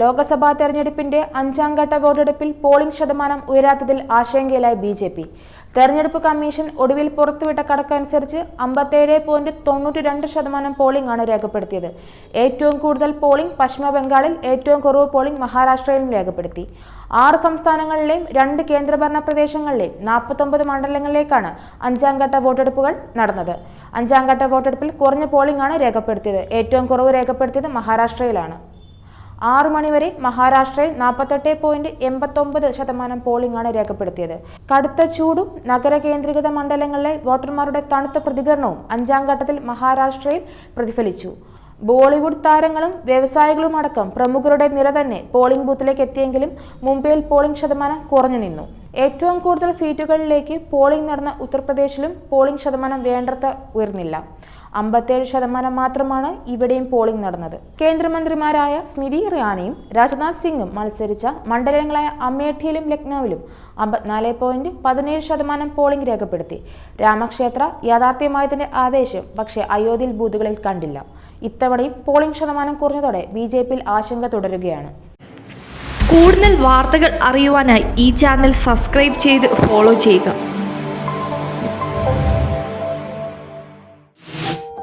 ലോക്സഭാ തെരഞ്ഞെടുപ്പിന്റെ അഞ്ചാം ഘട്ട വോട്ടെടുപ്പിൽ പോളിംഗ് ശതമാനം ഉയരാത്തതിൽ ആശങ്കയിലായി ബി ജെ പി. തെരഞ്ഞെടുപ്പ് കമ്മീഷൻ ഒടുവിൽ പുറത്തുവിട്ട കണക്കനുസരിച്ച് അമ്പത്തേഴ് പോയിന്റ് തൊണ്ണൂറ്റി രണ്ട് ശതമാനം പോളിംഗ് ആണ് രേഖപ്പെടുത്തിയത്. ഏറ്റവും കൂടുതൽ പോളിംഗ് പശ്ചിമ ബംഗാളിൽ ഏറ്റവും കുറവ് പോളിംഗ് മഹാരാഷ്ട്രയിലും രേഖപ്പെടുത്തി. ആറ് സംസ്ഥാനങ്ങളിലെയും രണ്ട് കേന്ദ്രഭരണ പ്രദേശങ്ങളിലെയും നാൽപ്പത്തൊമ്പത് മണ്ഡലങ്ങളിലേക്കാണ് അഞ്ചാം ഘട്ട വോട്ടെടുപ്പുകൾ നടന്നത്. അഞ്ചാം ഘട്ട വോട്ടെടുപ്പിൽ കുറഞ്ഞ പോളിംഗ് ആണ് രേഖപ്പെടുത്തിയത്. ഏറ്റവും കുറവ് രേഖപ്പെടുത്തിയത് മഹാരാഷ്ട്രയിലാണ്. ആറു മണിവരെ മഹാരാഷ്ട്രയിൽ നാൽപ്പത്തെട്ട് പോയിന്റ് എൺപത്തൊമ്പത് ശതമാനം പോളിംഗ് ആണ് രേഖപ്പെടുത്തിയത്. കടുത്ത ചൂടും നഗര കേന്ദ്രീകൃത മണ്ഡലങ്ങളിലെ വോട്ടർമാരുടെ തണുത്ത പ്രതികരണവും അഞ്ചാം ഘട്ടത്തിൽ മഹാരാഷ്ട്രയിൽ പ്രതിഫലിച്ചു. ബോളിവുഡ് താരങ്ങളും വ്യവസായികളും അടക്കം പ്രമുഖരുടെ നിര തന്നെ പോളിംഗ് ബൂത്തിലേക്ക് എത്തിയെങ്കിലും മുംബൈയിൽ പോളിംഗ് ശതമാനം കുറഞ്ഞു നിന്നു. ഏറ്റവും കൂടുതൽ സീറ്റുകളിലേക്ക് പോളിംഗ് നടന്ന ഉത്തർപ്രദേശിലും പോളിംഗ് ശതമാനം വേണ്ടത്ര ഉയർന്നില്ല. അമ്പത്തേഴ് ശതമാനം മാത്രമാണ് ഇവിടെയും പോളിംഗ് നടന്നത്. കേന്ദ്രമന്ത്രിമാരായ സ്മൃതി ഇറാനിയും രാജ്നാഥ് സിംഗും മത്സരിച്ച മണ്ഡലങ്ങളായ അമേഠിയിലും ലക്നൌവിലും അമ്പത്തിനാല് പോയിന്റ് പതിനേഴ് ശതമാനം പോളിംഗ് രേഖപ്പെടുത്തി. രാമക്ഷേത്ര യാഥാർത്ഥ്യമായതിന്റെ ആവേശം പക്ഷേ അയോധ്യയിൽ ബൂത്തുകളിൽ കണ്ടില്ല. ഇത്തവണയും പോളിംഗ് ശതമാനം കുറഞ്ഞതോടെ ബി ജെ പിയിൽ ആശങ്ക തുടരുകയാണ്. കൂടുതൽ വാർത്തകൾ അറിയുവാനായി ഈ ചാനൽ സബ്സ്ക്രൈബ് ചെയ്ത് ഫോളോ ചെയ്യുക.